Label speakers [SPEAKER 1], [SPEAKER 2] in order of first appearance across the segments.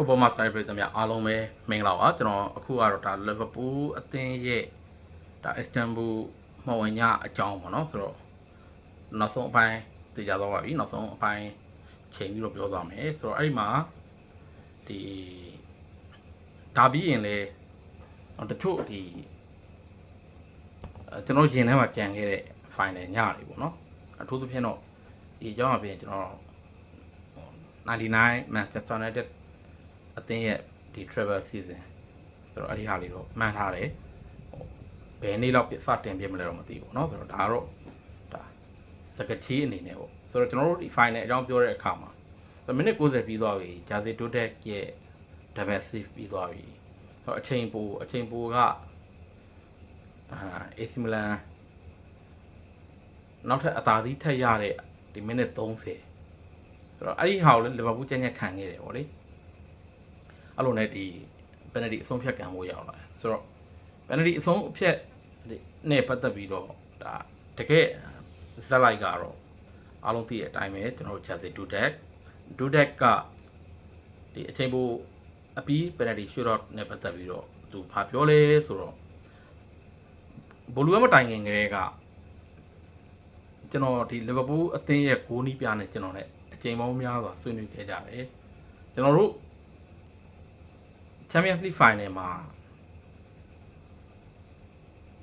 [SPEAKER 1] football master ပြည်သူများအားလုံးပဲမင်္ဂလာပါကျွန်တော်အခုကတော့ဒါ Liverpool အသင်းရဲ့ဒါ Istanbul မှဝင်ညအကြောင်းပေါ့နော်ဆိုတော့နောက်ဆုံးအပိုင်းသိကြတော့ပါပြီနောက်ဆုံးအပိုင်းချိန်ပြီးတော့ပြောသွားမယ်ဆိုတော့အဲ့ဒီမှာဒီဒါပြီးရင်လေတချို့ဒီအဲကျွန်တော်ရင်ထဲမှာကြံခဲ့တဲ့ final ညတွေပေါ့နော်အထူးသဖြင့်တော့ဒီအကြောင်းအပြင်ကျွန်တော်99 Manchester United အသင်းရဲ့ဒီ travel season ဆိုတော့အဲ့ဒီဟာလေးတော့မှန်းထားတယ်ဟိုဘယ်နေ့လောက်ပြစတင်ပြမလဲတော့မသိဘူးเนาะဆိုတော့ဒါကတော့ဒါစကချီအနေနဲ့ပေါ့ဆိုတော့ကျွန်တော်တို့ဒီ final အကြောင်းပြောတဲ့အခါမှာမိနစ်90ပြီးသွားပြီဂျာစီတိုတက်ရဲ့ double save ပြီးသွားပြီဆိုတော့အချိန်ပိုအချိန်ပိုကအာ AC Milan နောက်ထပ်အသာစီးထက်ရတဲ့ဒီမိနစ်30ဆိုတော့အဲ့ဒီဟာကိုလည်းလီဗာပူးကျန်ကျန်ခံခဲ့တယ်ဗောလေ အဲ့လိုနဲ့ဒီပယ်နတီအဆုံးဖြတ်ကံဖို့ရောက်လာတယ်ဆိုတော့ပယ်နတီအဆုံးအဖြတ်နဲ့ပတ်သက်ပြီးတော့ဒါတကယ်ဇက်လိုက်ကတော့အားလုံးသိတဲ့အတိုင်းပဲကျွန်တော်တို့ Chelsea 2 deck 2 deck ကဒီအချိန်ပိုအပြီးပယ်နတီ shootout နဲ့ပတ်သက်ပြီးတော့သူဘာပြောလဲဆိုတော့ဘလူးမတိုင်ခင်ကလေးကကျွန်တော်ဒီ Liverpool အသင်းရဲ့ဂိုးနီးပြနဲ့ကျွန်တော်နဲ့အချိန်ပေါင်းများစွာဆွေးနွေးခဲ့ကြတယ်ကျွန်တော်တို့ Champions League Final မှာ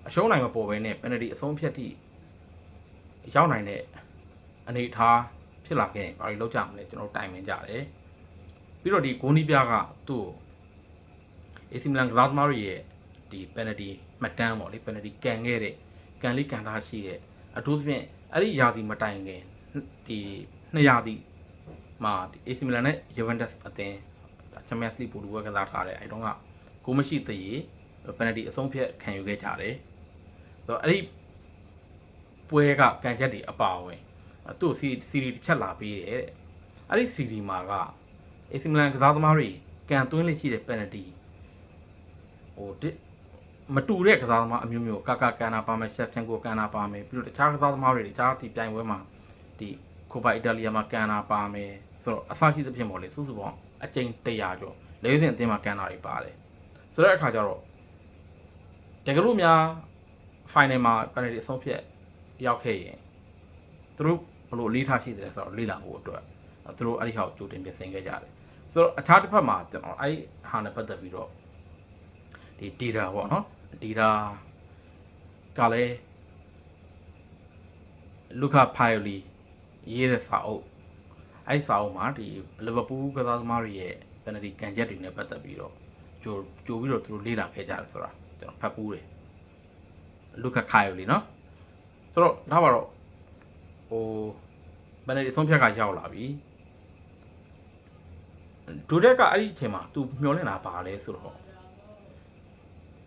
[SPEAKER 1] အရှုံးနိုင်မပေါ်ဘဲနဲ့ penalty အဆုံးဖြတ်ထိရောက်နိုင်တဲ့အနေအထားဖြစ်လာခဲ့ရင်ဘာလို့လောက်ကြမလဲကျွန်တော်တို့တိုင်ပင်ကြတယ်ပြီးတော့ဒီဂိုနီးပြားကသူ့ကို AC Milan ကစားသမားတွေရဲ့ဒီ penalty မှတ်တမ်းပေါ့လေ penalty ကန်ခဲ့တဲ့ကန်လေးကန်သားရှိတဲ့အထူးသဖြင့်အဲ့ဒီရာသီမတိုင်ခင်ဒီနှစ်ရာသီမှာဒီ AC Milan နဲ့ Juventus အသင်း ချမ်ပီယံစ်လိပိုလူဝဲကစားထားတယ်အဲတုန်းကကိုမရှိသေးရေပယ်နတီအဆုံးဖြတ်ခံယူခဲ့ကြတယ်ဆိုတော့အဲ့ဒီပွဲကကန်ချက်တွေအပါအဝင်သူ့စီစီရီတစ်ချက်လာပေးတယ်တဲ့အဲ့ဒီစီရီမှာကအေစီမလန်ကစားသမားတွေကန်သွင်းလေးရှိတဲ့ပယ်နတီဟိုဒီမတူတဲ့ကစားသမားအမျိုးမျိုးကာကာကန်နာပါမယ်ရှက်ဖန်ကိုကန်နာပါမယ်ပြီးတော့တခြားကစားသမားတွေတခြားဒီပြိုင်ပွဲမှာဒီကိုပါအီတလီယာမှာကန်နာပါမယ်ဆိုတော့အဆရှိသဖြင့်ပေါ့လေစုစုပေါင်း အကြိမ်100ကျော်လေးစင်အသင်းမှာကန်နာတွေပါတယ်ဆိုတော့အခါကျတော့တကယ်လို့များ final မှာ penalty အဆုံးဖြတ်ရောက်ခဲ့ရင်သူတို့ဘယ်လိုလေးထားရှိတယ်ဆိုတော့လေးလာဖို့အတွက်သူတို့အဲ့ဒီဟာကိုကြိုတင်ပြင်ဆင်ခဲ့ကြတယ်ဆိုတော့အခြားတစ်ဖက်မှာကျွန်တော်အဲ့ဒီဟာနဲ့ပတ်သက်ပြီးတော့ဒီ data ပေါ့နော် data ကလည်းလူကာဖိုင်လီရေးတဲ့စာအုပ် အဲ့ဒီစာအုပ်မှာဒီလီဗာပူးကစားသမားတွေရဲ့ penalty ကန်ချက်တွေနဲ့ပတ်သက်ပြီးတော့ကြိုကြိုပြီးတော့သူတို့လေ့လာခဲ့ကြတယ်ဆိုတာကျွန်တော်ဖတ်ပူးတယ်လူကာခိုင်လီနော်ဆိုတော့ဒါပါတော့ဟို penalty ဆုံးဖြတ်ကရောက်လာပြီဒူဒက်ကအဲ့ဒီအချိန်မှာ तू မျောလင့်တာပါလဲဆိုတော့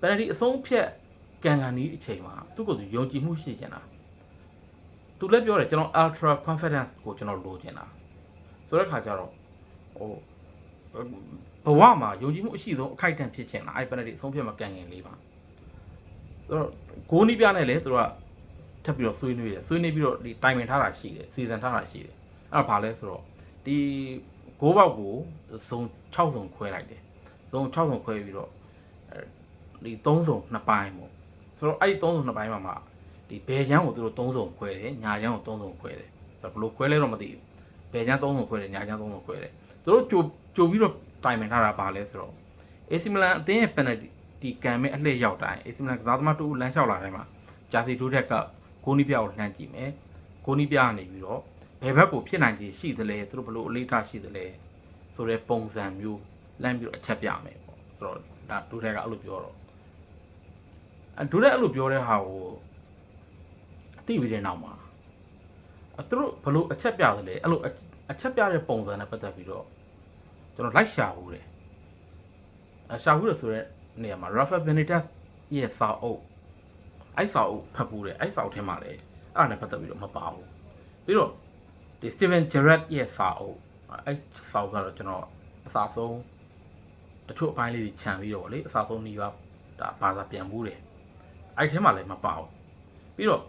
[SPEAKER 1] penalty အဆုံးဖြတ်ကန်ကန်ဒီအချိန်မှာသူ့ကိုယ်သူယုံကြည်မှုရှိကျင်တာသူလည်းပြောတယ်ကျွန်တော် ultra confidence ကိုကျွန်တော်လိုချင်တာ ဆိုတဲ့ခါကျတော့ဟိုဘဝမှာယုံကြည်မှုအရှိဆုံးအခိုက်အတန့်ဖြစ်ချင်တာအဲ့ penalty အဆုံးဖြတ်မှာကန်ကန်လေးပါဆိုတော့ဂိုးနီးပြနဲ့လေသူတို့ကထပ်ပြီးတော့ဆွေးနွေးတယ်ဆွေးနွေးပြီးတော့ဒီတိုင်ပင်ထားတာရှိတယ်စီစဉ်ထားတာရှိတယ်အဲ့ဒါဘာလဲဆိုတော့ဒီဂိုးပေါက်ကိုဇုံ6ဇုံခွဲလိုက်တယ်ဇုံ6ဇုံခွဲပြီးတော့ဒီ3ဇုံ2ပိုင်းပေါ့ဆိုတော့အဲ့ဒီ3ဇုံ2ပိုင်းမှာမှဒီဘယ်ချမ်းကိုသူတို့3ဇုံခွဲတယ်ညာချမ်းကို3ဇုံခွဲတယ်ဆိုတော့ဘယ်လိုခွဲလဲတော့မသိဘူး ဘယ်ချမ်း3ဇုံခွဲတယ်ညာချမ်း3ဇုံခွဲတယ်သူတို့ကြိုကြိုပြီးတော့တိုင်ပင်ထားတာပါလဲဆိုတော့ AC Milan အသင်းရဲ့ penalty ဒီကံမဲ့အလှည့်ရောက်တိုင်း AC Milan ကစားသမားတူလမ်းလျှောက်လာတိုင်းမှာဂျာစီဒိုထက်ကဂိုနီပြကိုလှမ်းကြည့်မယ်ဂိုနီပြကနေပြီးတော့ဘယ်ဘက်ကိုဖြစ်နိုင်ခြေရှိသလဲသူတို့ဘယ်လိုအလေးထားရှိသလဲဆိုတဲ့ပုံစံမျိုးလမ်းပြီးတော့အချက်ပြမယ်ပေါ့ဆိုတော့ဒါဒိုထက်ကအဲ့လိုပြောတော့အဲဒိုတက်အဲ့လိုပြောတဲ့ဟာကိုသိပြီးတဲ့နောက်မှာအဲသူတို့ဘယ်လိုအချက်ပြသလဲအဲ့လို အချက်ပြတဲ့ပုံစံနဲ့ပတ်သက်ပြီးတော့ကျွန်တော်လိုက်ရှာဘူးတယ်အရှာဘူးလို့ဆိုတဲ့နေရာမှာ Rafa Benitez ရဲ့စာအုပ်အဲ့စာအုပ်ဖတ်ဘူးတယ်အဲ့စာအုပ်ထဲမှာလည်းအဲ့ဒါနဲ့ပတ်သက်ပြီးတော့မပါဘူးပြီးတော့ဒီ Steven Gerrard ရဲ့စာအုပ်အဲ့စာအုပ်ကတော့ကျွန်တော်အစာဆုံးတချို့အပိုင်းလေးတွေခြံပြီးတော့ဗောလေအစာဆုံးနေပါဒါဘာသာပြန်ဘူးတယ်အဲ့ထဲမှာလည်းမပါဘူးပြီးတော့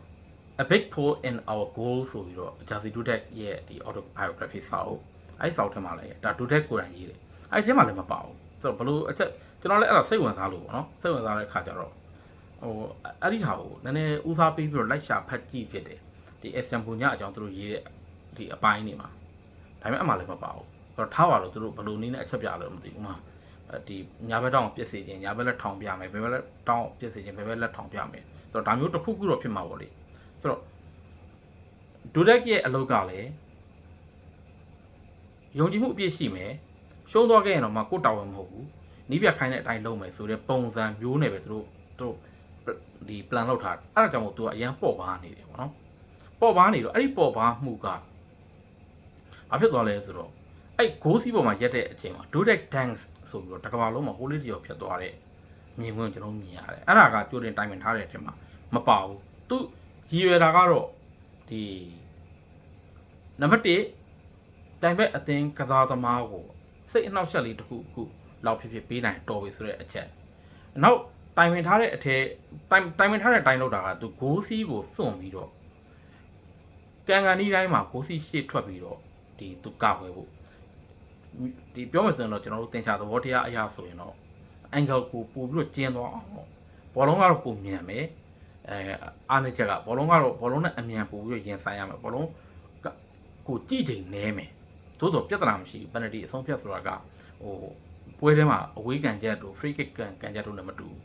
[SPEAKER 1] a big pull in our goal ဆိုပြီးတော့ Jersey Dudek ရဲ့ဒီ autobiography စာအုပ်အဲ့စာအုပ်ထဲမှာလည်းဒါ Dudek ကိုယ်တိုင်ရေးတယ်အဲ့ဒီထဲမှာလည်းမပါဘူးဆိုတော့ဘလို့အချက်ကျွန်တော်လည်းအဲ့ဒါစိတ်ဝင်စားလို့ပေါ့နော်စိတ်ဝင်စားတဲ့ခါကျတော့ဟိုအဲ့ဒီဟာကိုနည်းနည်းဦးစားပေးပြီးတော့လိုက်ရှာဖတ်ကြည့်ဖြစ်တယ်ဒီ example ညအကြောင်းသူတို့ရေးတဲ့ဒီအပိုင်းတွေမှာဒါပေမဲ့အမှလည်းမပါဘူးဆိုတော့ထားပါလို့သူတို့ဘလို့နည်းနဲ့အချက်ပြလို့မသိဘူးမှာဒီညာဘက်တောင်ပြစ်စေခြင်းညာဘက်လက်ထောင်ပြမယ်ဘယ်ဘက်လက်တောင်ပြစ်စေခြင်းဘယ်ဘက်လက်ထောင်ပြမယ်ဆိုတော့ဒါမျိုးတစ်ခုခုတော့ဖြစ်မှာပေါ့လေ ဆိုတော့ဒူရက်ရဲ့အလုပ်ကလည်းယုံကြည်မှုအပြည့်ရှိမယ်ရှုံးသွားခဲ့ရင်တော့မှကိုယ်တာဝန်မဟုတ်ဘူးနီးပြခိုင်းတဲ့အတိုင်းလုပ်မယ်ဆိုတဲ့ပုံစံမျိုးနဲ့ပဲသူတို့သူတို့ဒီ plan လောက်ထားအဲ့ဒါကြောင့်မို့သူကအရန်ပေါ့ပါနေတယ်ပေါ့နော်ပေါ့ပါနေတော့အဲ့ဒီပေါ့ပါမှုကဘာဖြစ်သွားလဲဆိုတော့အဲ့ဂိုးစီးပေါ်မှာရက်တဲ့အချိန်မှာ direct dance ဆိုပြီးတော့တစ်ကမ္ဘာလုံးမှာဟိုးလေးတရောဖြစ်သွားတဲ့မြင်ကွင်းကျွန်တော်မြင်ရတယ်အဲ့ဒါကကြိုတင်တိုင်ပင်ထားတဲ့အချိန်မှာမပါဘူးသူ ရည်ရွယ်တာကတော့ဒီနံပါတ်1တိုင်ဘက်အသင်းကစားသမားကိုစိတ်အနှောက်အယှက်လေးတစ်ခုခုလောက်ဖြစ်ဖြစ်ပေးနိုင်တော်ပြီဆိုတဲ့အချက်နောက်တိုင်ပင်ထားတဲ့အထက်တိုင်တိုင်ပင်ထားတဲ့အတိုင်းလောက်တာကသူဂိုးစီးကိုစွန့်ပြီးတော့ကန်ကန်ဒီတိုင်းမှာဂိုးစီးရှေ့ထွက်ပြီးတော့ဒီသူကဝယ်ဖို့ဒီပြောမယ်ဆိုရင်တော့ကျွန်တော်တို့သင်ချာသဘောတရားအရာဆိုရင်တော့ angle ကိုပို့ပြီးတော့ကျင်းသွားအောင်ပေါ့ဘောလုံးကတော့ပုံမြန်မယ် အဲအားနေချက်ကဘောလုံးကတော့ဘောလုံးနဲ့အမြန်ပို့ပြီးတော့ရင်ဆိုင်ရမယ်ဘောလုံးကကိုကြည့်ချိန်နဲမယ်သို့တော့ပြဿနာမရှိဘူးပန်နတီအဆုံးဖြတ်ဆိုတာကဟိုပွဲထဲမှာအဝေးကန်ချက်တို့ free kick ကန်ကန်ချက်တို့နဲ့မတူဘူး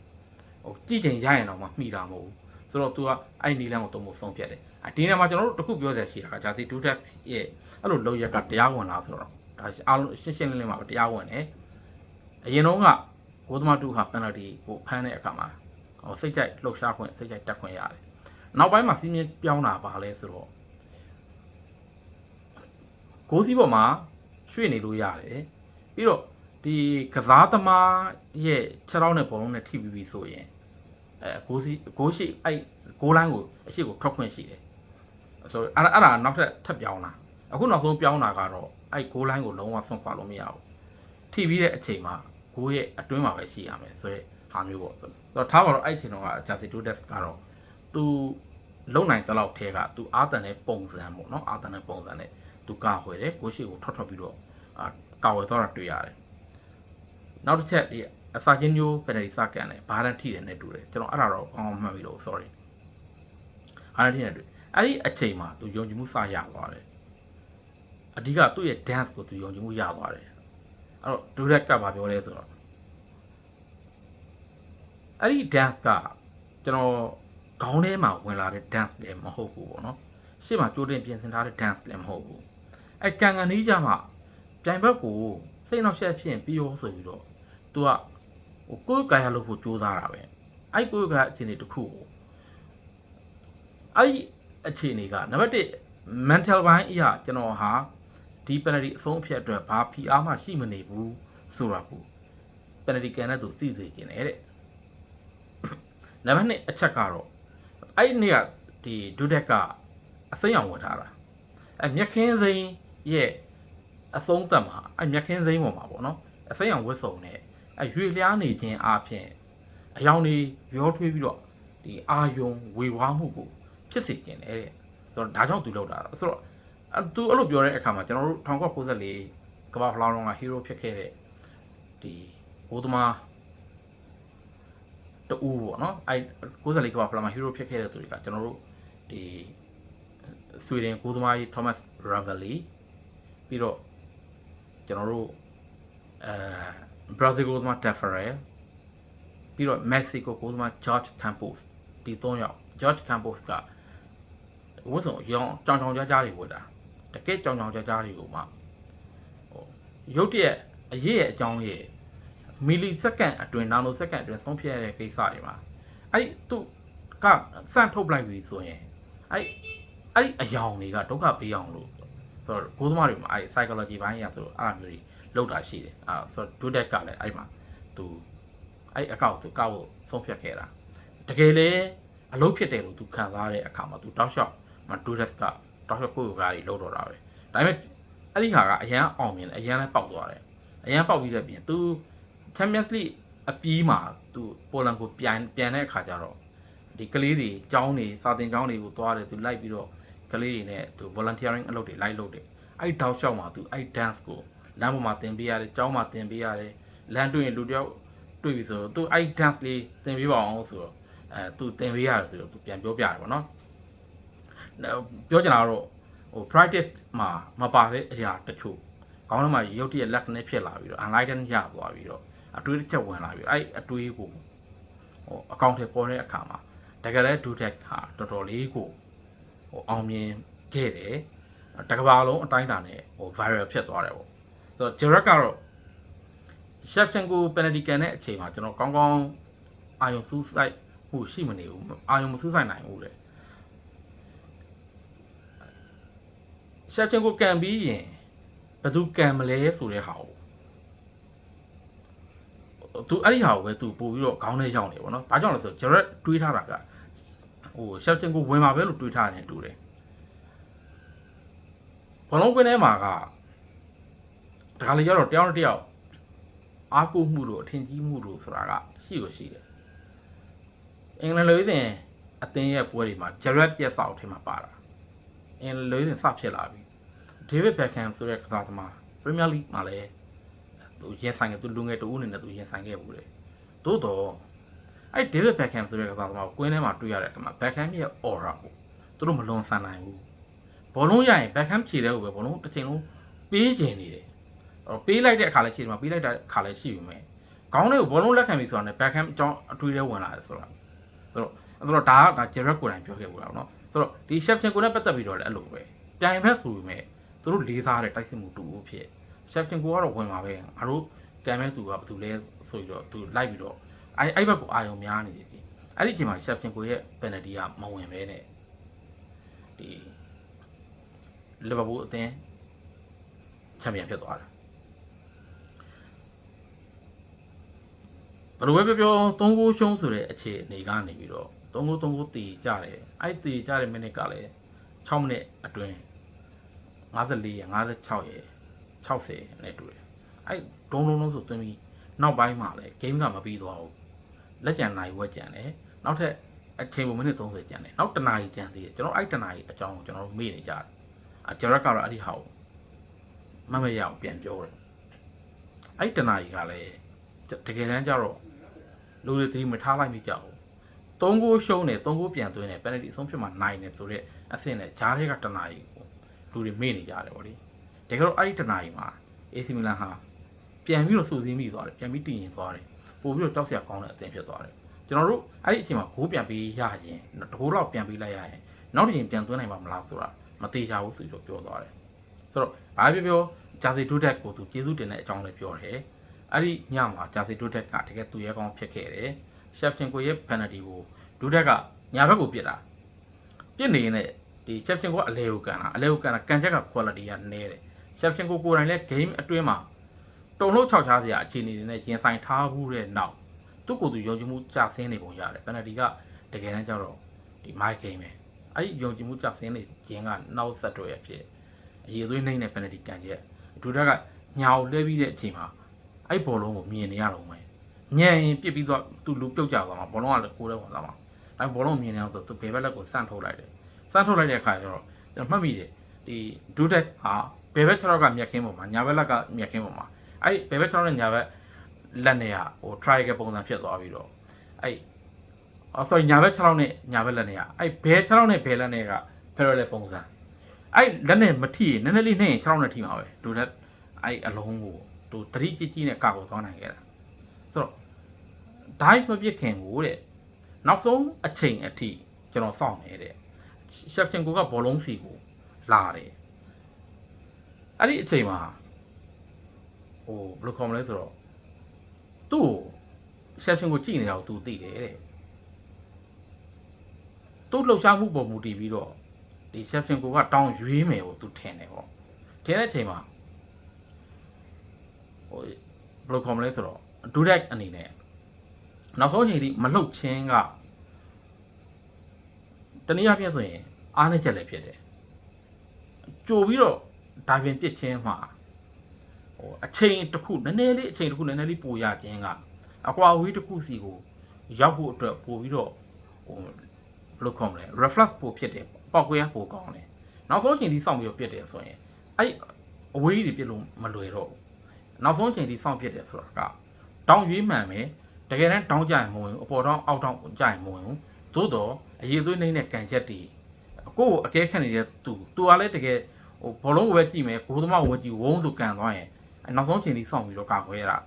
[SPEAKER 1] ဟိုကြည့်ချိန်ရရင်တော့မှမှီတာမဟုတ်ဘူးဆိုတော့ तू ကအဲ့နီလန်းကိုတုံးဖို့ဆုံးဖြတ်တယ်အဒီနေ့မှာကျွန်တော်တို့တခုပြောရရှိတာကဂျာစီ2 tax ရဲ့အဲ့လိုလောက်ရက်ကတရားဝင်လားဆိုတော့ဒါအားလုံးရှင်းရှင်းလင်းလင်းမှာတရားဝင်တယ်အရင်တော့ကဂိုးသမားတူဟာ penalty ကိုဖမ်းတဲ့အခါမှာဟို စိတ်ကြိုက်လှုပ်ရှားခွင့်စိတ်ကြိုက်တက်ခွင့်ရတယ်နောက်ပိုင်းမှာစီးမြင်ပြောင်းတာပါလဲဆိုတော့ဂိုးစီးပေါ်မှာရွှေ့နေလို့ရတယ်ပြီးတော့ဒီကစားသမားရဲ့ခြေထောက်နဲ့ဘောလုံးနဲ့ထိပြီးပြီဆိုရင်အဲဂိုးစီးဂိုးရှိအဲ့ဂိုးလိုင်းကိုအရှိကိုထွက်ခွင့်ရှိတယ်ဆိုတော့အဲ့ဒါအဲ့ဒါနောက်ထပ်ထပ်ပြောင်းတာအခုနောက်ဆုံးပြောင်းတာကတော့အဲ့ဂိုးလိုင်းကိုလုံးဝဆွန့်ခွာလို့မရဘူးထိပြီးတဲ့အချိန်မှာဂိုးရဲ့အတွင်းမှာပဲရှိရမယ်ဆိုတော့ဟာမျိုးပေါ့ဆိုတော့ ထားပါတော့အဲ့အချိန်တော့ဂျာစီတိုတက်ကတော့သူလုံနိုင်တဲ့လောက်ထဲကသူအာတန်တဲ့ပုံစံပေါ့နော်အာတန်တဲ့ပုံစံနဲ့သူကဟွယ်တယ်ကိုရှိကိုထွက်ထွက်ပြီးတော့အာကာဝယ်တော့တာတွေ့ရတယ်နောက်တစ်ချက်ဒီအစာချင်းမျိုးပယ်နယ်စကန်တယ်ဘာလန်ထိတယ်နဲ့တူတယ်ကျွန်တော်အဲ့ဒါတော့ကောင်းအောင်မှတ်ပြီးတော့ sorry ဘာလန်ထိတယ်တွေ့အဲ့ဒီအချိန်မှာသူယုံကြည်မှုစရသွားတယ်အဓိကသူ့ရဲ့ dance ကိုသူယုံကြည်မှုရသွားတယ်အဲ့တော့ဒူရက်ကဘာပြောလဲဆိုတော့ အဲ့ဒီ dance ကကျွန်တော်ခေါင်းထဲမှာဝင်လာတဲ့ dance လည်းမဟုတ်ဘူးပေါ့နော်ရှေ့မှာကြိုးတင်ပြင်ဆင်ထားတဲ့ dance လည်းမဟုတ်ဘူးအဲ့ကန်ကန်လေးကြမှာပြိုင်ဘက်ကိုစိတ်နှောက်ရှက်ဖြစ်ရင်ပြီးရောဆိုပြီးတော့ तू ကဟိုကိုယ်ကာယလုပ်ဖို့ကြိုးစားတာပဲအဲ့ကိုယ်ကာယအခြေအနေတစ်ခုကိုအဲ့ဒီအခြေအနေကနံပါတ်1 mental ဘိုင်းအရာကျွန်တော်ဟာဒီ penalty အဆုံးအဖြတ်အတွက်ဘာဖိအားမှရှိမနေဘူးဆိုတာကို penalty ကန်တဲ့သူသိစေခြင်းနဲ့တဲ့ နံပါတ်2အချက်ကတော့အဲ့ဒီနေ့ကဒီဒုတက်ကအစိမ်းအောင်ဝင်ထားတာအဲ့မြက်ခင်းစိမ်းရဲ့အဆုံးသက်မှာအဲ့မြက်ခင်းစိမ်းပေါ်မှာပေါ့နော်အစိမ်းအောင်ဝတ်စုံနဲ့အဲ့ရွေလျားနေခြင်းအပြင်အယောင်တွေရောထွေးပြီးတော့ဒီအာယုံဝေဝါးမှုကိုဖြစ်စေခြင်းတဲ့ဆိုတော့ဒါကြောင့်သူလောက်တာဆိုတော့အဲသူအဲ့လိုပြောတဲ့အခါမှာကျွန်တော်တို့1994ကမ္ဘာဖလောင်းတော့ကဟီးရိုးဖြစ်ခဲ့တဲ့ဒီဘိုးသမား တူပေါ့နော်အဲ94ကမ္ဘာဖလောင်းမှာဟီးရိုးဖြစ်ခဲ့တဲ့သူတွေကကျွန်တော်တို့ဒီဆွေဒင်ဘိုးသမားကြီး Thomas Ravelli ပြီးတော့ကျွန်တော်တို့အဲဘရာဇီးကိုသမား Taffarel ပြီးတော့ Mexico ကိုသမား George Campos ဒီ၃ယောက် George Campos ကဝတ်စုံရောင်ကြောင်ကြောင်ကြားကြားတွေဝတ်တာတကယ်ကြောင်ကြောင်ကြားကြားတွေကိုမှဟိုရုတ်တရက်အရေးရဲ့အကြောင်းရဲ့ မီလီစက္ကန့်အတွင်းနာနိုစက္ကန့်အတွင်းဆုံးဖြတ်ရတဲ့ကိစ္စတွေမှာအဲ့သူကစန့်ထုတ်လိုက်ပြီဆိုရင်အဲ့အဲ့အယောင်တွေကဒုက္ခပေးအောင်လို့ဆိုတော့ဘိုးသမားတွေမှာအဲ့ psychology ဘိုင်းရဆိုတော့အဲ့လိုမျိုးတွေလောက်တာရှိတယ်အဲ့ဆိုတော့ဒုတက်ကလည်းအဲ့မှာသူအဲ့အကောက်သူကောက်ဖို့ဆုံးဖြတ်ခဲ့တာတကယ်လေအလုပ်ဖြစ်တယ်လို့သူခံစားရတဲ့အခါမှာသူတောက်လျှောက်မဒူရက်ကတောက်လျှောက်ကိုယ်ကားကြီးလောက်တော့တာပဲဒါပေမဲ့အဲ့ဒီဟာကအရန်အောင်မြင်တယ်အရန်လည်းပေါက်သွားတယ်အရန်ပေါက်ပြီးတဲ့ပြင်သူ Champions League အပြီးမှာသူပိုလန်ကိုပြန်ပြန်တဲ့အခါကျတော့ဒီကလေးတွေចောင်းတွေစာတင်ចောင်းတွေကိုသွားတယ်သူလိုက်ပြီးတော့ကလေးတွေနဲ့သူ volunteering အလုပ်တွေလိုက်လုပ်တယ်အဲ့တောက်လျှောက်မှာသူအဲ့ dance ကိုလမ်းပေါ်မှာတင်ပေးရတယ်ကျောင်းမှာတင်ပေးရတယ်လမ်းတွေ့ရင်လူတယောက်တွေ့ပြီဆိုတော့သူအဲ့ dance လေးတင်ပေးပါအောင်ဆိုတော့အဲသူတင်ပေးရတယ်ဆိုတော့သူပြန်ပြောပြတယ်ပေါ့နော်ပြောချင်တာကတော့ဟို practice မှာမပါတဲ့အရာတချို့ကောင်းတော့မှရုပ်တရက်လက်နဲ့ဖြစ်လာပြီးတော့ enlighten ရသွားပြီးတော့ အတွေးတစ်ချက်ဝင်လာပြီးအဲ့အတွေးကိုဟိုအကောင့်ထဲပေါ်တဲ့အခါမှာတကယ်လဲဒူတက်ဟာတော်တော်လေးကိုဟိုအောင်မြင်ခဲ့တယ်တကဘာလုံးအတိုင်းအတာနဲ့ဟို viral ဖြစ်သွားတယ်ပေါ့ဆိုတော့ Jared ကတော့ Shevchenko penalty ကန်တဲ့အချိန်မှာကျွန်တော်ကောင်းကောင်းအာယုံစူးစိုက်မှုရှိမနေဘူးအာယုံမစူးစိုက်နိုင်ဘူးလေ Shevchenko ကန်ပြီးရင်ဘယ်သူကန်မလဲဆိုတဲ့ဟာကို သူအဲ့ဒီဟာကိုပဲသူပို့ပြီးတော့ခေါင်းထဲရောက်နေပေါ့နော်။ဘာကြောင့်လဲဆိုတော့ Jared တွေးထားတာကဟို Shevchenko ဝင်မှာပဲလို့တွေးထားတယ်တူတယ်။ဘလုံးကွင်းထဲမှာကတခါလေကျတော့တယောက်နဲ့တယောက်အားကိုးမှုလို့အထင်ကြီးမှုလို့ဆိုတာကရှိကိုရှိတယ်။အင်္ဂလန်လူတွေအသင်းရဲ့ပွဲတွေမှာ Jared ပြက်စောက်ထဲမှာပါတာ။အင်္ဂလန်လူတွေစဖြစ်လာပြီ။ David Beckham ဆိုတဲ့ကစားသမား Premier League မှာလည်း သူရင်ဆိုင်ခဲ့သူလူငယ်တူဦးနေနဲ့သူရင်ဆိုင်ခဲ့ဘူးလေ။သို့တော့အဲ့ David Beckham ဆိုတဲ့ကစားသမားကိုကွင်းထဲမှာတွေ့ရတဲ့အခါမှာ Beckham ရဲ့ aura ကိုသူတို့မလွန်ဆန်နိုင်ဘူး။ဘောလုံးရရင် Beckham ခြေတဲ့ကိုပဲဘောလုံးတစ်ချိန်လုံးပေးကျင်နေတယ်။အဲ့ပေးလိုက်တဲ့အခါလည်းရှိတယ်မှာပေးလိုက်တဲ့အခါလည်းရှိပြီမဲ့။ခေါင်းထဲကိုဘောလုံးလက်ခံပြီဆိုတာနဲ့ Beckham အကြောင်းအထွေးထဲဝင်လာတယ်ဆိုတာ။ဆိုတော့အဲ့တော့ဒါကဒါ Gerrard ကိုယ်တိုင်ပြောခဲ့ဘူးလားနော်။ဆိုတော့ဒီ Shevchenko နဲ့ပတ်သက်ပြီးတော့လည်းအဲ့လိုပဲ။ပြိုင်ဖက်ဆိုပေမဲ့သူတို့လေးစားတဲ့တိုက်စစ်မှုတူဖို့ဖြစ်။ Shevchenko ကတော့ဝင်မှာပဲ။ငါတို့တန်မဲ့သူကဘာတူလဲဆိုပြီးတော့သူလိုက်ပြီးတော့အဲ့အဲ့ဘက်ကိုအာယုံများနေတယ်ဒီ။အဲ့ဒီအချိန်မှာ Shevchenko ရဲ့ penalty ကမဝင်ပဲနဲ့ဒီလီဗာပူးအသင်းချန်ပီယံဖြစ်သွားတယ်ဘယ်လိုပဲပြောပြော3ဂိုးရှုံးဆိုတဲ့အခြေအနေကနေပြီးတော့3ဂိုး3ဂိုးတည်ကြတယ်အဲ့တည်ကြတဲ့မိနစ်ကလည်း6မိနစ်အတွင်း54ရ56ရ 60နဲ့တူတယ်အဲ့ဒုံလုံးလုံးဆိုသွင်းပြီးနောက်ပိုင်းမှာလည်း game ကမပြီးသွားဘူးလက်ကျန်နိုင်ဝက်ကျန်တယ်နောက်ထပ်အချိန်ပုံမိနစ်30ကျန်တယ်နောက်တနားရီကျန်သေးတယ်ကျွန်တော်အဲ့တနားရီအကြောင်းကိုကျွန်တော်တို့မေ့နေကြတယ်အဂျရက်ကတော့အဲ့ဒီဟာကိုမမရအောင်ပြန်ပြောတယ်အဲ့တနားရီကလည်းတကယ်တမ်းကျတော့လူတွေသတိမထားလိုက်မိကြဘူးသုံးကိုရှုံးတယ်သုံးကိုပြန်သွင်းတယ် penalty အဆုံးဖြစ်မှာနိုင်တယ်ဆိုတော့အဆင့်နဲ့ဂျားတွေကတနားရီကိုလူတွေမေ့နေကြတယ်ဗောလေ တကယ်တော့အဲ့ဒီတနားရီမှာ AC Milan ဟာပြန်ပြီးတော့စူးစင်းမိသွားတယ်ပြန်ပြီးတည်ရင်သွားတယ်ပို့ပြီးတော့တောက်ဆရာကောင်းတဲ့အသင်းဖြစ်သွားတယ်ကျွန်တော်တို့အဲ့ဒီအချိန်မှာဂိုးပြန်ပြီးရရင်တကိုးလောက်ပြန်ပြီးလိုက်ရရင်နောက်တစ်ချိန်ပြန်သွင်းနိုင်မှာမလားဆိုတာမသေးကြဘူးဆိုပြီးတော့ပြောသွားတယ်ဆိုတော့ဘာပြောပြောဂျာစီဒူတက်ကိုသူကျေးဇူးတင်တဲ့အကြောင်းလည်းပြောတယ်အဲ့ဒီညမှာဂျာစီဒူတက်ကတကယ်သူရဲကောင်းဖြစ်ခဲ့တယ်ရှက်ဖင်ကိုရဲ့ penalty ကိုဒူတက်ကညာဘက်ကိုပြစ်တာပြစ်နေရင်လည်းဒီရှက်ဖင်ကိုကအလဲကိုကန်တာအလဲကိုကန်တာကန်ချက်က quality ကနည်းတယ် ရှက်ဖင်ကိုကိုယ်တိုင်လည်း game အတွင်းမှာတုံလို့ခြောက်ချားစရာအခြေအနေတွေနဲ့ရင်ဆိုင်ထားဘူးတဲ့နောက်သူ့ကိုယ်သူယုံကြည်မှုကျဆင်းနေပုံရတယ် penalty ကတကယ်တမ်းကျတော့ဒီ my game ပဲအဲ့ဒီယုံကြည်မှုကျဆင်းနေခြင်းကနောက်ဆက်တွဲအဖြစ်အရေးသွေးနှိမ့်တဲ့ penalty ကန်ချက်ဒူတက်ကညာကိုလဲပြီးတဲ့အချိန်မှာအဲ့ဘောလုံးကိုမြင်နေရတော့မယ်ညံရင်ပြစ်ပြီးတော့သူလူပြုတ်ကြသွားမှာဘောလုံးကလည်းကိုယ်လည်းဝင်သွားမှာအဲ့ဘောလုံးမြင်နေအောင်ဆိုသူဘယ်ဘက်လက်ကိုစန့်ထုတ်လိုက်တယ်စန့်ထုတ်လိုက်တဲ့အခါကျတော့ကျွန်တော်မှတ်မိတယ်ဒီဒူတက်ဟာ ဘယ်ဘက်6ကမြက်ခင်းပေါ်မှာညာဘက်လက်ကမြက်ခင်းပေါ်မှာအဲ့ဘယ်ဘက်6နဲ့ညာဘက်လက်နေရဟို triangle ပုံစံဖြစ်သွားပြီးတော့အဲ့အော် sorry ညာဘက်6လောက်နဲ့ညာဘက်လက်နေရအဲ့ဘယ်6လောက်နဲ့ဘယ်လက်နေက parallel ပုံစံအဲ့လက်နဲ့မထိရင်နည်းနည်းလေးနှိမ့်ရင်6လောက်နဲ့ထိမှာပဲဒူတက်အဲ့အလုံးကိုသူတတိကြီးကြီးနဲ့ကာကိုသွားနိုင်ခဲ့တာဆိုတော့ dive မပြစ်ခင်ကိုတဲ့နောက်ဆုံးအချိန်အထိကျွန်တော်စောင့်နေတဲ့ရှက်ဖျန်ကိုကဘောလုံးစီကိုလာတယ် အဲ့ဒီအချိန်မှာဟိုဘယ်လိုခေါ်မလဲဆိုတော့သူ့ရှက်ဖျန်ကိုကြည့်နေတာကိုသူသိတယ်တဲ့သူ့လှုပ်ရှားမှုပုံမူတည်ပြီးတော့ဒီရှက်ဖျန်ကိုကတောင်းရွေးမယ်ကိုသူထင်တယ်ပေါ့ထင်တဲ့အချိန်မှာဟိုဘယ်လိုခေါ်မလဲဆိုတော့ဒူရက်အနေနဲ့နောက်ဆုံးအချိန်ထိမလှုပ်ချင်းကတနည်းအားဖြင့်ဆိုရင်အားနေချက်လည်းဖြစ်တယ်ကြိုပြီးတော့ ဒါပြင်ပြစ်ချင်းမှာဟိုအချိန်တစ်ခုနည်းနည်းလေးအချိန်တစ်ခုနည်းနည်းလေးပိုရခြင်းကအကွာဝေးတစ်ခုစီကိုရောက်ဖို့အတွက်ပို့ပြီးတော့ဟိုဘယ်လိုခေါ်မလဲ reflex ပို့ဖြစ်တယ်ပောက်ကွဲပို့ကောင်းတယ်နောက်ဆုံးအချိန်ထိစောင့်ပြီးတော့ပြစ်တယ်ဆိုရင်အဲ့အဝေးကြီးတွေပြစ်လို့မလွယ်တော့ဘူးနောက်ဆုံးအချိန်ထိစောင့်ဖြစ်တယ်ဆိုတာကတောင်းရွေးမှန်မယ်တကယ်တမ်းတောင်းကြရင်မဝင်ဘူးအပေါ်တောင်းအောက်တောင်းကြရင်မဝင်ဘူးသို့တော့အရေးသွေးနေတဲ့ကန်ချက်တွေကိုယ့်ကိုအကဲခတ်နေတဲ့သူသူကလည်းတကယ် ဟိုဘောလုံးကိုပဲကြည့်မယ်ကိုယ်သမားကိုပဲကြည့်ဝုန်းဆိုကန်သွားရင်အဲနောက်ဆုံးအချိန်ထိစောင့်ပြီးတော့ကာကွယ်ရတာ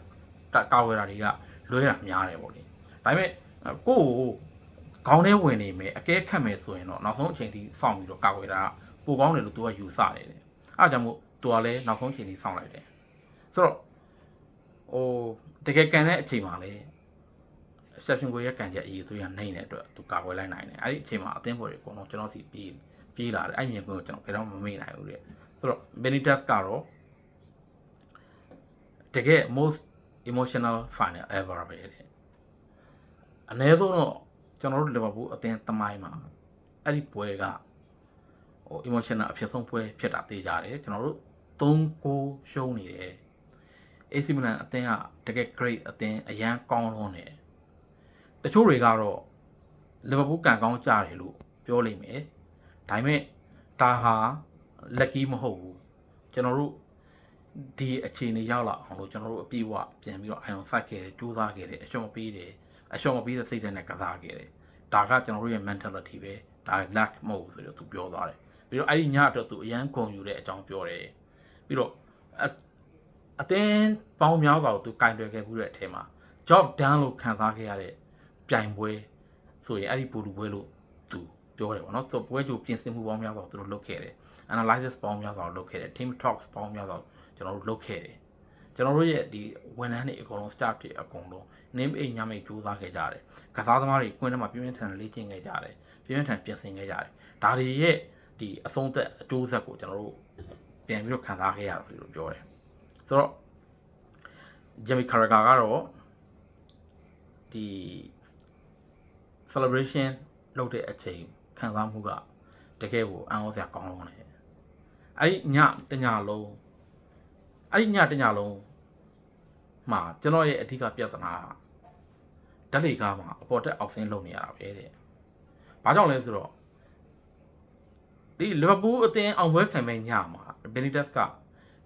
[SPEAKER 1] တာကာကွယ်တာတွေကလွဲတာများတယ်ပေါ့လေဒါပေမဲ့အဲကိုယ့်ကိုခေါင်းထဲဝင်နေမယ်အကဲခတ်မယ်ဆိုရင်တော့နောက်ဆုံးအချိန်ထိစောင့်ပြီးတော့ကာကွယ်တာပိုကောင်းတယ်လို့သူကယူဆတယ်တဲ့အဲဒါကြောင့်မို့သူကလည်းနောက်ဆုံးအချိန်ထိစောင့်လိုက်တယ်ဆိုတော့ဟိုတကယ်ကန်တဲ့အချိန်မှာလေ exception ကိုရကန်ချက်အရေးသူရနိုင်တဲ့အတွက်သူကာကွယ်လိုက်နိုင်တယ်အဲ့ဒီအချိန်မှာအသင်းပေါ်တွေအကုန်လုံးကျွန်တော်စီပြေး ပြေးလာတယ်အဲ့မြင်ကွင်းကိုကျွန်တော်ဘယ်တော့မှမမေ့နိုင်ဘူးတဲ့ဆိုတော့ Benitez ကတော့တကယ် most emotional final ever ပဲတဲ့အနည်းဆုံးတော့ကျွန်တော်တို့ Liverpool အသင်းသမိုင်းမှာအဲ့ဒီပွဲကဟို emotional အဖြစ်ဆုံးပွဲဖြစ်တာသိကြတယ်ကျွန်တော်တို့3-9ရှုံးနေတယ် AC Milan အသင်းကတကယ် great အသင်းအရန်ကောင်းလွန်းတယ်တချို့တွေကတော့ Liverpool ကန်ကောင်းကြတယ်လို့ပြောလိမ့်မယ် ဒါပေမဲ့ဒါဟာ lucky မဟုတ်ဘူးကျွန်တော်တို့ဒီအခြေအနေရောက်လာအောင်လို့ကျွန်တော်တို့အပြည့်အဝပြန်ပြီးတော့ iron fight ခဲ့တယ်စူးစမ်းခဲ့တယ်အရှုံးမပေးတယ်အရှုံးမပေးတဲ့စိတ်ဓာတ်နဲ့ကစားခဲ့တယ်ဒါကကျွန်တော်တို့ရဲ့ mentality ပဲဒါ luck မဟုတ်ဘူးဆိုတော့သူပြောသွားတယ်ပြီးတော့အဲ့ဒီညအတွက်သူအရန်ဂုဏ်ယူတဲ့အကြောင်းပြောတယ်ပြီးတော့အအတင်းပေါင်းများစွာကိုသူကင်တွယ်ခဲ့မှုတဲ့အထဲမှာ job done လို့ခံစားခဲ့ရတဲ့ပြိုင်ပွဲဆိုရင်အဲ့ဒီပူလူပွဲလို့သူ ပြောတယ်ပေါ့နော်သူပွဲကြိုပြင်ဆင်မှုပေါင်းများစွာကိုသူတို့လုပ်ခဲ့တယ် analysis ပေါင်းများစွာကိုလုပ်ခဲ့တယ် team talks ပေါင်းများစွာကိုကျွန်တော်တို့လုပ်ခဲ့တယ်ကျွန်တော်တို့ရဲ့ဒီဝန်ထမ်းတွေအကုန်လုံး staff တွေအကုန်လုံး name အိမ်ညမိတ်ကြိုးစားခဲ့ကြတယ်ကစားသမားတွေကွင်းထဲမှာပြင်းပြင်းထန်ထန်လေ့ကျင့်ခဲ့ကြတယ်ပြင်းပြင်းထန်ပြင်ဆင်ခဲ့ကြတယ်ဒါတွေရဲ့ဒီအဆုံးသက်အကျိုးဆက်ကိုကျွန်တော်တို့ပြန်ပြီးတော့ခံစားခဲ့ရတယ်လို့ပြောတယ်ဆိုတော့ဂျမီကာရဂါကတော့ဒီ celebration လုပ်တဲ့အချိန် ခံစားမှုကတကယ်ကိုအံ့ဩစရာကောင်းလုံးတယ်အဲ့ဒီညတညလုံးအဲ့ဒီညတညလုံးမှာကျွန်တော်ရဲ့အဓိကပြဿနာကဓာတ်လေကားမှာအပေါ်တက်အောက်ဆင်းလုပ်နေရတာပဲတဲ့။ဘာကြောင့်လဲဆိုတော့ဒီလီဗာပူးအသင်းအောင်ပွဲခံမဲ့ညမှာဘယ်နီတက်စ်က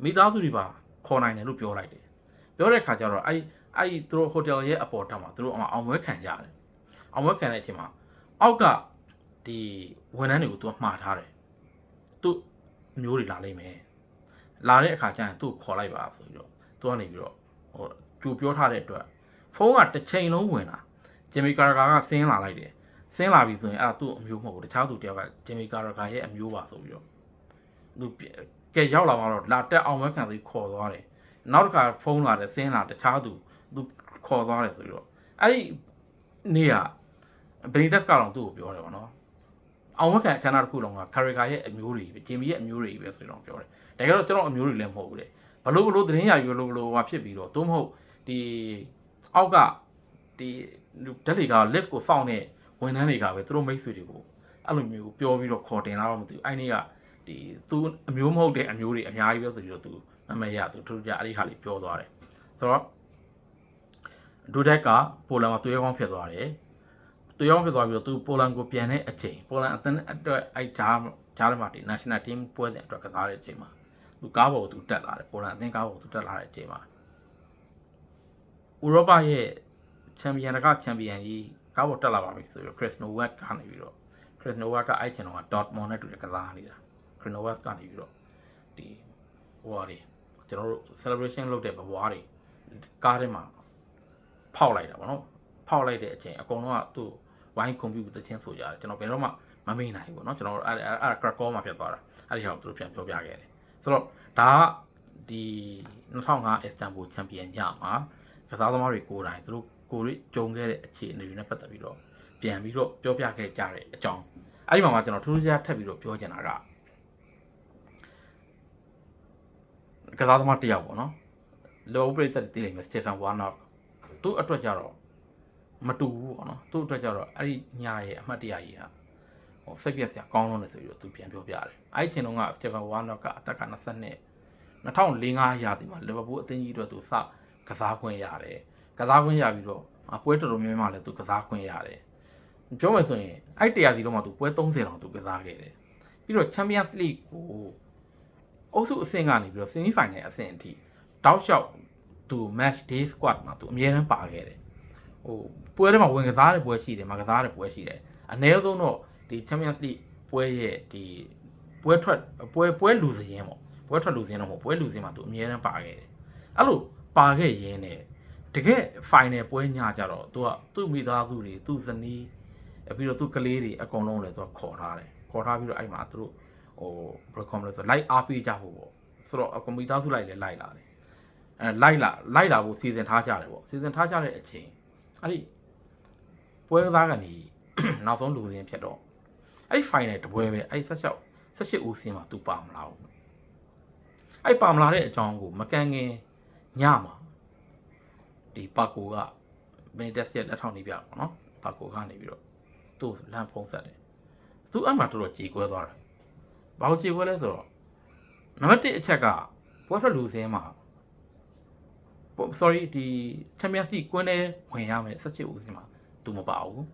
[SPEAKER 1] မိသားစုတွေပါခေါ်နိုင်တယ်လို့ပြောလိုက်တယ်။ပြောတဲ့ခါကျတော့အဲ့အဲ့ဒီသူတို့ဟိုတယ်ရဲ့အပေါ်တက်မှာသူတို့အောင်ပွဲခံကြတယ်အောင်ပွဲခံတဲ့အချိန်မှာအောက်က ဒီဝန်ထမ်းတွေကိုသူကမှားထားတယ်သူအမျိုးတွေလာလိမ့်မယ်လာတဲ့အခါကျရင်သူ့ကိုခေါ်လိုက်ပါဆိုပြီးတော့သူကနေပြီးတော့ဟိုကြိုပြောထားတဲ့အတွက်ဖုန်းကတစ်ချိန်လုံးဝင်လာဂျင်မီကာရာဂါကဆင်းလာလိုက်တယ်ဆင်းလာပြီဆိုရင်အဲ့ဒါသူ့အမျိုးမဟုတ်ဘူးတခြားသူတယောက်ကဂျင်မီကာရာဂါရဲ့အမျိုးပါဆိုပြီးတော့သူကဲရောက်လာမှတော့လာတက်အောင်ပွဲခံပြီးခေါ်သွားတယ်နောက်တစ်ခါဖုန်းလာတယ်ဆင်းလာတခြားသူသူခေါ်သွားတယ်ဆိုပြီးတော့အဲ့ဒီနေ့ကဘယ်နီတက်ကတော့သူ့ကိုပြောတယ်ဗောနော် အောင်ဝက်ခံအခမ်းအနားတစ်ခုလုံးကကာရီကာရဲ့အမျိုးတွေပဲဂျင်မီရဲ့အမျိုးတွေပဲဆိုတော့ပြောတယ်တကယ်တော့ကျွန်တော်အမျိုးတွေလည်းမဟုတ်ဘူးလေဘလို့ဘလို့သတင်းရယူလို့ဘလို့ဟွာဖြစ်ပြီးတော့သို့မဟုတ်ဒီအောက်ကဒီဓာတ်တွေက lift ကိုစောင့်နေဝန်ထမ်းတွေကပဲသူတို့မိတ်ဆွေတွေကိုအဲ့လိုမျိုးပြောပြီးတော့ခေါ်တင်လာတော့မသိဘူးအဲ့နေ့ကဒီသူအမျိုးမဟုတ်တဲ့အမျိုးတွေအများကြီးပဲဆိုပြီးတော့သူအမေရသူတို့ကြအဲ့ဒီဟာလေးပြောသွားတယ်ဆိုတော့ဒူဒက်ကပိုလန်မှာသွေးကောင်းဖြစ်သွားတယ် သွေးကောင်းဖြစ်သွားပြီးတော့သူပိုလန်ကိုပြန်တဲ့အချိန်ပိုလန်အသင်းအတွက်အဲ့ဂျားဂျားမှာဒီ national team ပွဲစဉ်အတွက်ကစားတဲ့အချိန်မှာသူကားပေါ်ကိုသူတက်လာတယ်ပိုလန်အသင်းကားပေါ်ကိုသူတက်လာတဲ့အချိန်မှာဥရောပရဲ့ချန်ပီယံတကချန်ပီယံကြီးကားပေါ်တက်လာပါပြီဆိုပြီးတော့ Chris Nowak ကနေပြီးတော့ Chris Nowak ကအဲ့ချိန်တော့ Dortmund နဲ့တူတယ်ကစားနေတာ Chris Nowak ကနေပြီးတော့ဒီဟိုဟာတွေကျွန်တော်တို့ celebration လုပ်တဲ့ဘဝတွေကားထဲမှာဖောက်လိုက်တာဗောနော် ဖောက်လိုက်တဲ့အချိန်အကုန်လုံးကသူ့ဝိုင်းကွန်ပျူတာသချင်းဆိုကြတယ်ကျွန်တော်ဘယ်တော့မှမမေ့နိုင်ဘူးဗောနော်ကျွန်တော်အဲ့အဲ့အဲ့ crack call မှာဖြစ်သွားတာအဲ့ဒီဟာကိုသူတို့ပြန်ပြောပြခဲ့တယ်ဆိုတော့ဒါကဒီ2005 Istanbul Champion ညမှာကစားသမားတွေကိုယ်တိုင်သူတို့ကိုယ်တွေကြုံခဲ့တဲ့အခြေအနေတွေနဲ့ပတ်သက်ပြီးတော့ပြန်ပြီးတော့ပြောပြခဲ့ကြတဲ့အကြောင်းအဲ့ဒီမှာမှကျွန်တော်ထူးထူးခြားထပ်ပြီးတော့ပြောချင်တာကကစားသမားတစ်ယောက်ပေါ့နော်လောပရိသတ်တည်လိမ့်မယ်စတေဖန်ဝါနော့သူ့အတွက်ကြတော့ မတူဘူးပေါ့နော်သူ့အတွက်ကြတော့အဲ့ဒီညာရဲ့အမှတ်တရကြီးဟာဟိုစိတ်ပြက်စရာကောင်းလို့လည်းဆိုပြီးတော့သူပြန်ပြောပြတယ်အဲ့ဒီချိန်တုန်းကစတေဖန်ဝါနော့ကအသက်က22 2005ရာသီမှာလီဗာပူးအသင်းကြီးအတွက်သူစကစားခွင့်ရတယ်ကစားခွင့်ရပြီးတော့ပွဲတော်တော်များများလည်းသူကစားခွင့်ရတယ်ပြောမယ်ဆိုရင်အဲ့တရားစီတော့မှသူပွဲ30တောင်သူကစားခဲ့တယ်ပြီးတော့ Champions League ကိုအုပ်စုအဆင့်ကနေပြီးတော့ semi final အဆင့်အထိတောက်လျှောက်သူ match day squad မှာသူအမြဲတမ်းပါခဲ့တယ် ဟိုပွဲထဲမှာဝင်ကစားတဲ့ပွဲရှိတယ်မကစားတဲ့ပွဲရှိတယ်အနည်းဆုံးတော့ဒီ Champions League ပွဲရဲ့ဒီပွဲထွက်ပွဲပွဲလူစရင်ပေါ့ပွဲထွက်လူစရင်တော့မဟုတ်ပွဲလူစရင်မှာသူအမြဲတမ်းပါခဲ့တယ်အဲ့လိုပါခဲ့ရင်းနဲ့တကယ် final ပွဲညကြတော့သူကသူ့မိသားစုတွေသူ့ဇနီးပြီးတော့သူ့ကလေးတွေအကုန်လုံးလည်းသူကခေါ်ထားတယ်ခေါ်ထားပြီးတော့အဲ့မှာသူတို့ဟိုဘယ်လိုခေါ်မလဲဆိုလိုက်အားပေးကြဖို့ပေါ့ဆိုတော့အကွန်ပျူတာစုလိုက်လည်းလိုက်လာတယ်အဲလိုက်လာလိုက်လာဖို့စီစဉ်ထားကြတယ်ပေါ့စီစဉ်ထားကြတဲ့အချိန် အဲ့ဒီပွဲကစားကနေနောက်ဆုံးလူစင်းဖြစ်တော့အဲ့ဒီ final တပွဲပဲအဲ့ဒီ16 18ဦးစင်းမှာသူပါမလာဘူးအဲ့ပါမလာတဲ့အကြောင်းကိုမကန်ငင်ညမှာဒီပါကိုကဘယ်တက်ရဲ့လက်ထောက်နေပြပေါ့နော်ပါကိုကနေပြီးတော့သူ့လမ်းဖုံးဆက်တယ်သူအဲ့မှာတော်တော်ကြေကွဲသွားတယ်ဘာလို့ကြေကွဲလဲဆိုတော့နံပါတ်1အချက်ကပွဲထွက်လူစင်းမှာ sorry ဒီ Champions League ကွင်းထဲဝင်ရမယ်17ဦးစင်းမှာသူမပါဘူး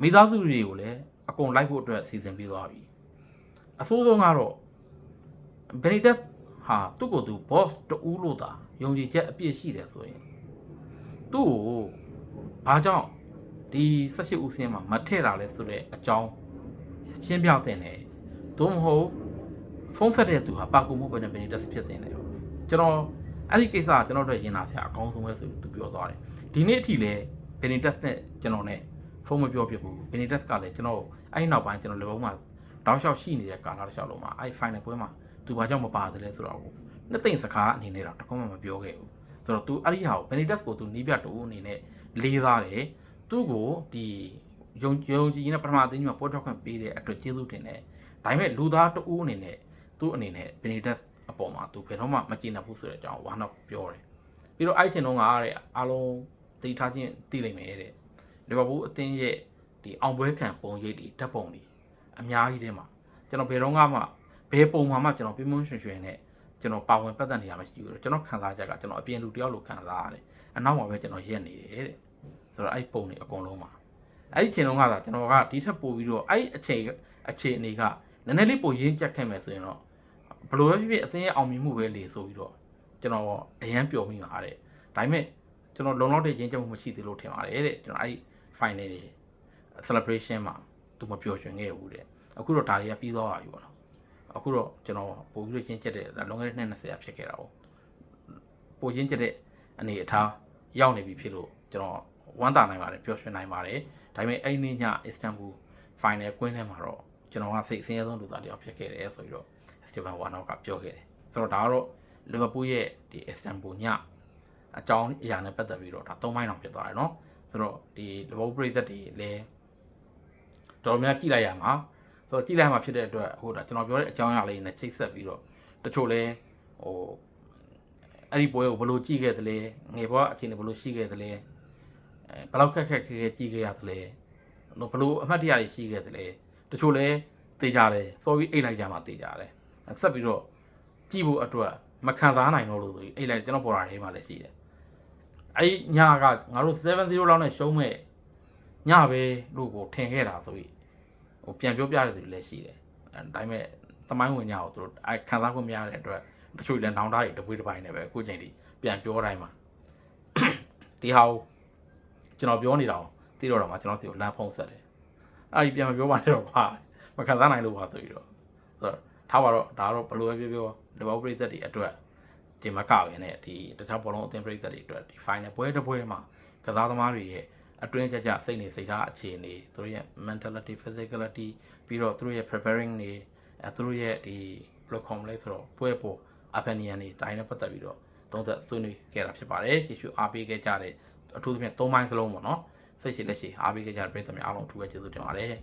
[SPEAKER 1] မိသားစုတွေကိုလည်းအကုန်လိုက်ဖို့အတွက်စီစဉ်ပေးသွားပြီအဆိုးဆုံးကတော့ Benitez ဟာသူ့ကိုယ်သူ boss တူလို့သာယုံကြည်ချက်အပြည့်ရှိတယ်ဆိုရင်သူ့ကိုဘာကြောင့်ဒီ18ဦးစင်းမှာမထည့်တာလဲဆိုတဲ့အကြောင်းရှင်းပြတဲ့တယ်သို့မဟုတ်ဖုန်းဆက်တဲ့သူဟာပါကူမှုပဲနဲ့ Benitez ဖြစ်တင်တယ်ပေါ့ကျွန်တော် အဲ့ဒီကိစ္စကကျွန်တော်တို့ရင်လာဆရာအကောင်းဆုံးပဲဆိုပြီးသူပြောသွားတယ်ဒီနေ့အထိလဲ Benitez နဲ့ကျွန်တော်နဲ့ဖုန်းမပြောဖြစ်ဘူး Benitez ကလည်းကျွန်တော်အဲ့ဒီနောက်ပိုင်းကျွန်တော်လေဘုံမှာတောက်လျှောက်ရှိနေတဲ့ကာလတစ်လျှောက်လုံးမှာအဲ့ final ပွဲမှာသူဘာကြောင့်မပါသလဲဆိုတော့နှစ်သိမ့်စကားအနေနဲ့တော့တခုမှမပြောခဲ့ဘူးဆိုတော့ तू အဲ့ဒီဟာကို Benitez ကို तू နီးပြတူအနေနဲ့လေးစားတယ်သူ့ကိုဒီယုံယုံကြည်နေတဲ့ပထမအသင်းကြီးမှာပွဲထွက်ခွင့်ပေးတဲ့အတွက်ကျေးဇူးတင်တယ်ဒါပေမဲ့လူသားတူအနေနဲ့သူ့အနေနဲ့ Benitez အပေါ်မှာ तू ဘယ်တော့မှမကျေနပ်ဘူးဆိုတဲ့အကြောင်းဝါနောက်ပြောတယ်ပြီးတော့အဲ့ချိန်တုန်းကတဲ့အားလုံးသိထားချင်းသိလိမ့်မယ်တဲ့လီဗာပူးအသင်းရဲ့ဒီအောင်ပွဲခံပုံရိပ်တွေဓာတ်ပုံတွေအများကြီးထဲမှာကျွန်တော်ဘယ်တော့မှဘယ်ပုံမှမှကျွန်တော်ပြင်းပြင်းရွှင်ရွှင်နဲ့ကျွန်တော်ပါဝင်ပတ်သက်နေတာမရှိဘူးကျွန်တော်ခံစားချက်ကကျွန်တော်အပြင်လူတယောက်လိုခံစားရတယ်အနောက်မှာပဲကျွန်တော်ရက်နေတယ်တဲ့ဆိုတော့အဲ့ပုံတွေအကုန်လုံးမှာအဲ့ဒီချိန်တုန်းကသာကျွန်တော်ကဒီထက်ပိုပြီးတော့အဲ့အချိန်အခြေအနေကနည်းနည်းလေးပိုရင်းကြက်ခဲ့မယ်ဆိုရင်တော့ ဘယ်လိုပဲဖြစ်ဖြစ်အသင်းရဲ့အောင်မြင်မှုပဲလေဆိုပြီးတော့ကျွန်တော်အရန်ပျော်မိပါတဲ့ဒါပေမဲ့ကျွန်တော်လုံလောက်တဲ့ရင်းချက်မှုမရှိသေးလို့ထင်ပါတယ်တဲ့ကျွန်တော်အဲ့ final တွေ celebration မှာသူမပျော်ရွှင်ခဲ့ဘူးတဲ့အခုတော့ဒါတွေကပြီးသွားပါပြီပေါ့နော်အခုတော့ကျွန်တော်ပို့ပြီးတော့ရင်းချက်တဲ့လွန်ခဲ့တဲ့နှစ်20ဖြစ်ခဲ့တာပေါ့ပိုရင်းချက်တဲ့အနေအထားရောက်နေပြီဖြစ်လို့ကျွန်တော်ဝမ်းသာနိုင်ပါတယ်ပျော်ရွှင်နိုင်ပါတယ်ဒါပေမဲ့အဲ့ဒီနေ့ည Istanbul final ကွင်းထဲမှာတော့ကျွန်တော်ကစိတ်အဆင်းရဲဆုံးလူသားတစ်ယောက်ဖြစ်ခဲ့တယ်ဆိုပြီးတော့ Stephen Warnock ကပြောခဲ့တယ်ဆိုတော့ဒါကတော့လီဗာပူးရဲ့ဒီ Istanbul ညအကြောင်းအရာနဲ့ပတ်သက်ပြီးတော့ဒါ၃ပိုင်းအောင်ဖြစ်သွားတယ်เนาะဆိုတော့ဒီလီဗာပူးပြည်သက်တွေလည်းတော်တော်များကြည့်လိုက်ရမှာဆိုတော့ကြည့်လိုက်မှာဖြစ်တဲ့အတွက်ဟိုဒါကျွန်တော်ပြောတဲ့အကြောင်းအရာလေးနဲ့ချိတ်ဆက်ပြီးတော့တချို့လဲဟိုအဲ့ဒီပွဲကိုဘယ်လိုကြည့်ခဲ့သလဲငယ်ဘွားအခြေအနေဘယ်လိုရှိခဲ့သလဲအဲဘယ်လောက်ခက်ခက်ခဲခဲကြည့်ခဲ့ရသလဲဘယ်လိုအမှတ်တရတွေရှိခဲ့သလဲတချို့လဲတေးကြတယ်စော်ပြီးအိတ်လိုက်ကြမှာတေးကြတယ် ဆက်ပြီးတော့ကြည့်ဖို့အတွက်မခံစားနိုင်တော့လို့ဆိုပြီးအိတ်လိုက်ကျွန်တော်ပေါ်တာထဲမှာလည်းရှိတယ်အဲ့ညကငါတို့7-0လောက်နဲ့ရှုံးမဲ့ညပဲလို့ကိုထင်ခဲ့တာဆိုပြီးဟိုပြန်ပြောပြတဲ့သူတွေလည်းရှိတယ်အဲဒါပေမဲ့သမိုင်းဝင်ညကိုသူတို့အဲခံစားခွင့်မရတဲ့အတွက်တချို့လည်းနောင်တတွေတပွေးတစ်ပိုင်းနဲ့ပဲအခုချိန်ထိပြန်ပြောတိုင်းမှာဒီဟာကိုကျွန်တော်ပြောနေတာသိတော့တော့မှကျွန်တော်စီကိုလမ်းဖုံးဆက်တယ်အဲ့ဒီပြန်မပြောပါနဲ့တော့ကွာမခံစားနိုင်လို့ပါဆိုပြီးတော့ဆိုတော့ ထားပါတော့ဒါကတော့ဘယ်လိုပဲပြောပြောဒီဘောပရိသတ်တွေအတွက်ဒီမကောက်ရတဲ့ဒီတခြားဘောလုံးအသင်းပရိသတ်တွေအတွက်ဒီ final ပွဲတစ်ပွဲမှာကစားသမားတွေရဲ့အတွင်းကြကြစိတ်နေစိတ်ထားအခြေအနေသူတို့ရဲ့ mentality physicality ပြီးတော့သူတို့ရဲ့ preparing တွေအဲသူတို့ရဲ့ဒီ platform လေးဆိုတော့ပွဲပေါ် opinion တွေတိုင်းနဲ့ပတ်သက်ပြီးတော့သုံးသက်ဆွေးနွေးခဲ့တာဖြစ်ပါတယ်ကျေးဇူးအားပေးခဲ့ကြတဲ့အထူးသဖြင့်၃ပိုင်းစလုံးပေါ့နော်စိတ်ရှိလက်ရှိအားပေးခဲ့ကြတဲ့ပရိသတ်များအားလုံးအထူးပဲကျေးဇူးတင်ပါတယ်